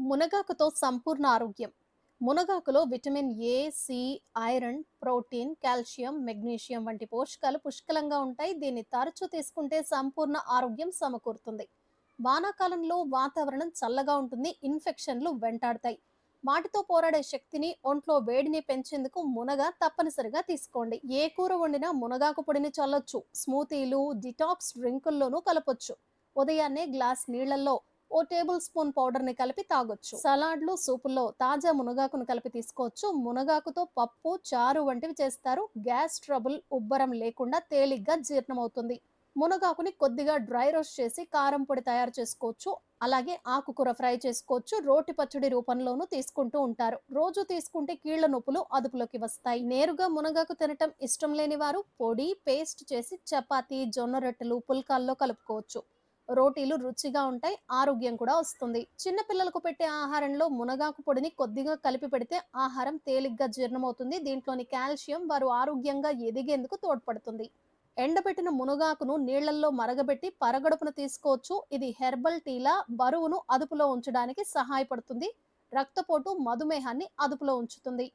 మునగాకుతో సంపూర్ణ ఆరోగ్యం. మునగాకులో vitamin A C iron protein calcium magnesium వంటి పోషకాలు పుష్కలంగా ఉంటాయి. దీన్ని తరచూ తీసుకుంటే సంపూర్ణ ఆరోగ్యం సమకూరుతుంది. వానాకాలంలో వాతావరణం చల్లగా ఉంటుంది. ఇన్ఫెక్షన్లు వెంటాడతాయి. వాటితో పోరాడే శక్తిని ఒంట్లో వేడిని పెంచేందుకు మునగ తప్పనిసరిగా తీసుకోండి. ఏ కూర వండినా మునగాకు పొడిని చల్లొచ్చు. స్మూతీలు డిటాక్స్ డ్రింకుల్లోనూ కలపొచ్చు. ఉదయాన్నే గ్లాస్ నీళ్ళలో ఓ టేబుల్ స్పూన్ పౌడర్ని కలిపి తాగొచ్చు. సలాడ్లు సూపుల్లో తాజా మునగాకును కలిపి తీసుకోవచ్చు. మునగాకుతో పప్పు చారు వంటివి చేస్తారు. గ్యాస్ ట్రబుల్ ఉబ్బరం లేకుండా తేలిగ్గా జీర్ణమవుతుంది. మునగాకుని కొద్దిగా డ్రై రోస్ట్ చేసి కారం పొడి తయారు చేసుకోవచ్చు. అలాగే ఆకుకూర ఫ్రై చేసుకోవచ్చు. రోటి పచ్చడి రూపంలోనూ తీసుకుంటూ ఉంటారు. రోజు తీసుకుంటే కీళ్ళ నొప్పులు అదుపులోకి వస్తాయి. నేరుగా మునగాకు తినటం ఇష్టం లేని వారు పొడి పేస్ట్ చేసి చపాతీ జొన్న రొట్టెలు పుల్కాల్లో కలుపుకోవచ్చు. రోటీలు రుచిగా ఉంటాయి ఆరోగ్యం కూడా వస్తుంది. చిన్న పిల్లలకు పెట్టే ఆహారంలో మునగాకు పొడిని కొద్దిగా కలిపి పెడితే ఆహారం తేలిగ్గా జీర్ణమవుతుంది. దీంట్లోని కాల్షియం వారు ఆరోగ్యంగా ఎదిగేందుకు తోడ్పడుతుంది. ఎండబెట్టిన మునగాకును నీళ్ళల్లో మరగబెట్టి పరగడుపున తీసుకోవచ్చు. ఇది హెర్బల్ టీలా బరువును అదుపులో ఉంచడానికి సహాయపడుతుంది. రక్తపోటు మధుమేహాన్ని అదుపులో ఉంచుతుంది.